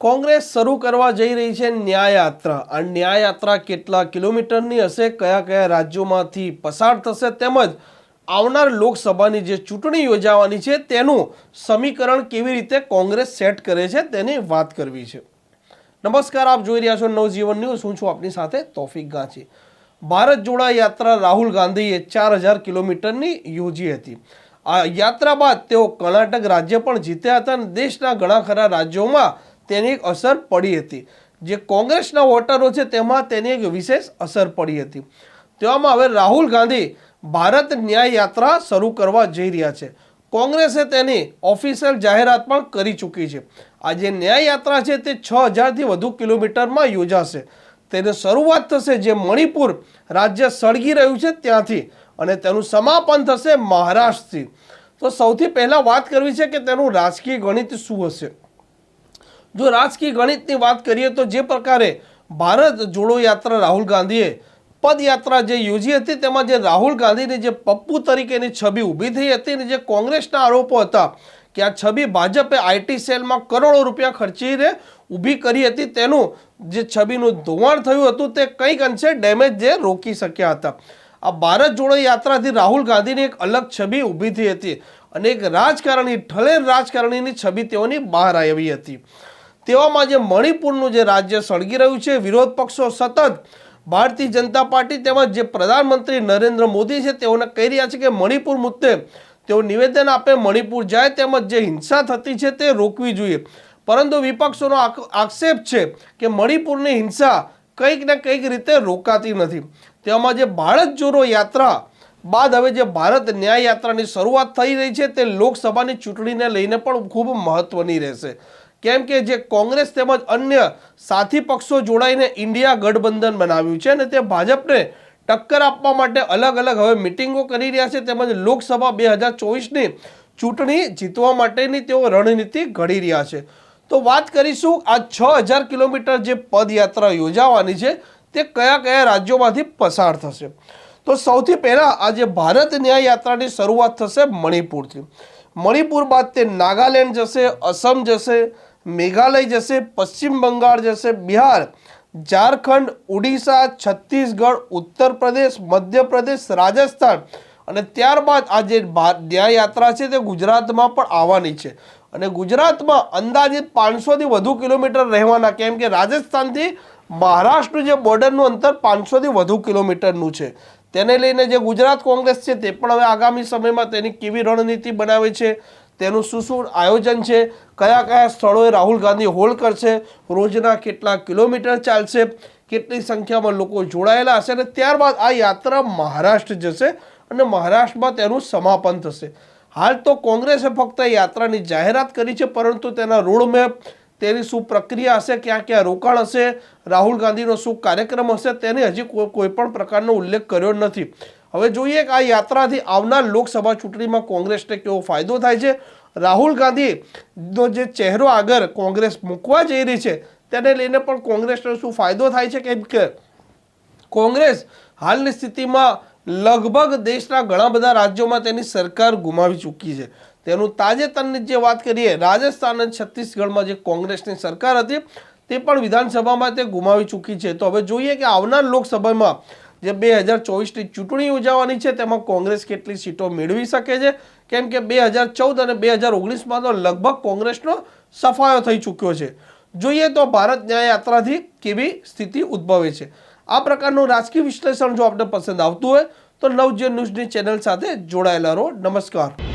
કોંગ્રેસ શરૂ કરવા જઈ રહી છે ન્યાયયાત્રા. આ ન્યાયયાત્રા કેટલા કિલોમીટરની હશે, કયા કયા રાજ્યોમાંથી પસાર થશે તેમજ આવનાર લોકસભાની જે ચૂંટણી યોજાવાની છે તેનું સમીકરણ કેવી રીતે કોંગ્રેસ સેટ કરે છે તેની વાત કરવી છે. નમસ્કાર, આપ જોઈ રહ્યા છો નવજીવન ન્યૂઝ. હું છું આપની સાથે તોફિક ગાંચી. ભારત જોડા યાત્રા રાહુલ ગાંધીએ ચાર હજાર કિલોમીટરની યોજી હતી. આ યાત્રા બાદ તેઓ કર્ણાટક રાજ્ય પણ જીત્યા હતા અને દેશના ઘણા ખરા રાજ્યોમાં તેની એક અસર પડી હતી. જે કોંગ્રેસના વોટરો છે, તેમાં તેની એક વિશેષ અસર પડી હતી. તેવામાં હવે રાહુલ ગાંધી ભારત ન્યાય યાત્રા શરૂ કરવા જઈ રહ્યા છે. કોંગ્રેસે તેની ઓફિશિયલ જાહેરાત પણ કરી ચૂકી છે. આ જે ન્યાય યાત્રા છે, તે છ હજારથી વધુ કિલોમીટરમાં યોજાશે. તેની શરૂઆત થશે જે મણિપુર રાજ્ય સળગી રહ્યું છે ત્યાંથી અને તેનું સમાપન થશે મહારાષ્ટ્રથી. તો સૌથી પહેલાં વાત કરવી છે કે તેનું રાજકીય ગણિત શું હશે? જો રાજકીય ગણિતની વાત કરીએ તો જે પ્રકારે ભારત જોડો યાત્રા રાહુલ ગાંધીએ પદયાત્રા જે યોજી હતી, તેમાં જે રાહુલ ગાંધીની જે પપ્પુ તરીકેની છબી ઊભી થઈ હતી અને જે કોંગ્રેસના આરોપો હતા કે આ છબી ભાજપે આઈટી સેલમાં કરોડો રૂપિયા ખર્ચીને ઊભી કરી હતી, તેનું જે છબીનું ધોવાણ થયું હતું, તે કંઈક અંશે ડેમેજ જે રોકી શક્યા હતા. આ ભારત જોડો યાત્રાથી રાહુલ ગાંધીની એક અલગ છબી ઊભી થઈ હતી અને એક રાજકારણી, ઠલેર રાજકારણીની છબી તેઓની બહાર આવી હતી. તેવામાં જે મણિપુરનું જે રાજ્ય સળગી રહ્યું છે, વિરોધ પક્ષો સતત ભારતીય જનતા પાર્ટી તેમજ જે પ્રધાનમંત્રી નરેન્દ્ર મોદી છે, તેઓને કહી રહ્યા છે કે મણિપુર મુદ્દે તેઓ નિવેદન આપે, મણિપુર જાય તેમજ જે હિંસા થતી છે તે રોકવી જોઈએ. પરંતુ વિપક્ષોનો આક- આક્ષેપ છે કે મણિપુરની હિંસા કંઈક ને કંઈક રીતે રોકાતી નથી. તેમાં જે ભારત જોડો યાત્રા બાદ હવે જે ભારત ન્યાય યાત્રાની શરૂઆત થઈ રહી છે, તે લોકસભાની ચૂંટણીને લઈને પણ ખૂબ મહત્વની રહેશે. કેમ કે જે કોંગ્રેસ તેમજ અન્ય સાથી પક્ષો જોડાઈને ઇન્ડિયા ગઠબંધન બનાવ્યું છે અને તે ભાજપને ટક્કર આપવા માટે અલગ અલગ હવે મિટિંગો કરી રહ્યા છે તેમજ લોકસભા બે હજાર ચોવીસની ચૂંટણી જીતવા માટેની તેઓ રણનીતિ ઘડી રહ્યા છે. તો વાત કરીશું આ છ હજાર કિલોમીટર જે પદયાત્રા યોજાવાની છે તે કયા કયા રાજ્યોમાંથી પસાર થશે? તો સૌથી પહેલાં આજે ભારત ન્યાય યાત્રાની શરૂઆત થશે મણિપુરથી. મણિપુર બાદ તે નાગાલેન્ડ જશે, અસમ જશે મેઘાલય જશે, પશ્ચિમ બંગાળ જશે, બિહાર, ઝારખંડ ઉડીસા છત્તીસગઢ ઉત્તર પ્રદેશ મધ્યપ્રદેશ, રાજસ્થાન. અને ત્યારબાદ આ જે ભા- ન્યાય યાત્રા છે તે ગુજરાતમાં પણ આવવાની છે. અને ગુજરાતમાં અંદાજિત પાંચસોથી વધુ કિલોમીટર રહેવાના, કેમ કે રાજસ્થાનથી મહારાષ્ટ્રનું જે બોર્ડરનું અંતર પાંચસોથી વધુ કિલોમીટરનું છે. તેને લઈને જે ગુજરાત કોંગ્રેસ છે તે પણ હવે આગામી સમયમાં તેની કેવી રણનીતિ બનાવે છે તેનું શું શું આયોજન છે? કયા કયા સ્થળોએ રાહુલ ગાંધી હોલ્ડ કરશે? રોજના કેટલા કિલોમીટર ચાલશે? કેટલી સંખ્યામાં લોકો જોડાયેલા હશે? અને ત્યારબાદ આ યાત્રા મહારાષ્ટ્ર જશે અને મહારાષ્ટ્રમાં તેનું સમાપન થશે. હાલ તો કોંગ્રેસે ફક્ત યાત્રાની જાહેરાત કરી છે, પરંતુ તેના રોડમેપ, તેની શું પ્રક્રિયા હશે, ક્યાં ક્યાં રોકાણ હશે, રાહુલ ગાંધીનો શું કાર્યક્રમ હશે, તેને હજી કોઈ પણ પ્રકારનો ઉલ્લેખ કર્યો નથી. હવે જોઈએ કે આ યાત્રાથી આવનાર લોકસભા ચૂંટણીમાં કોંગ્રેસને કેવો ફાયદો થાય છે? રાહુલ ગાંધીનો જે ચહેરો આગળ કોંગ્રેસ મૂકવા જઈ રહી છે, તેને લઈને પણ કોંગ્રેસને શું ફાયદો થાય છે કેમ કે કોંગ્રેસ હાલની સ્થિતિમાં લગભગ દેશના ઘણા બધા રાજ્યોમાં તેની સરકાર ગુમાવી ચૂકી છે. તેનું તાજેતરની જે વાત કરીએ, રાજસ્થાન અને છત્તીસગઢમાં જે કોંગ્રેસની સરકાર હતી, તે પણ વિધાનસભામાં તે ગુમાવી ચૂકી છે. તો હવે જોઈએ કે આવનાર લોકસભામાં જે બે હજાર ચોવીસની ચૂંટણી યોજાવાની છે, તેમાં કોંગ્રેસ કેટલી સીટો મેળવી શકે છે? કેમ કે બે હજાર ચૌદ અને બે હજાર ઓગણીસમાં તો લગભગ કોંગ્રેસનો સફાયો થઈ ચૂક્યો છે. જોઈએ તો ભારત ન્યાય યાત્રાથી કેવી સ્થિતિ ઉદ્ભવે છે. આ પ્રકારનું રાજકીય વિશ્લેષણ જો આપને પસંદ આવતું હોય, તો નવજીવન ન્યૂઝની ચેનલ સાથે જોડાયેલા રહો. નમસ્કાર.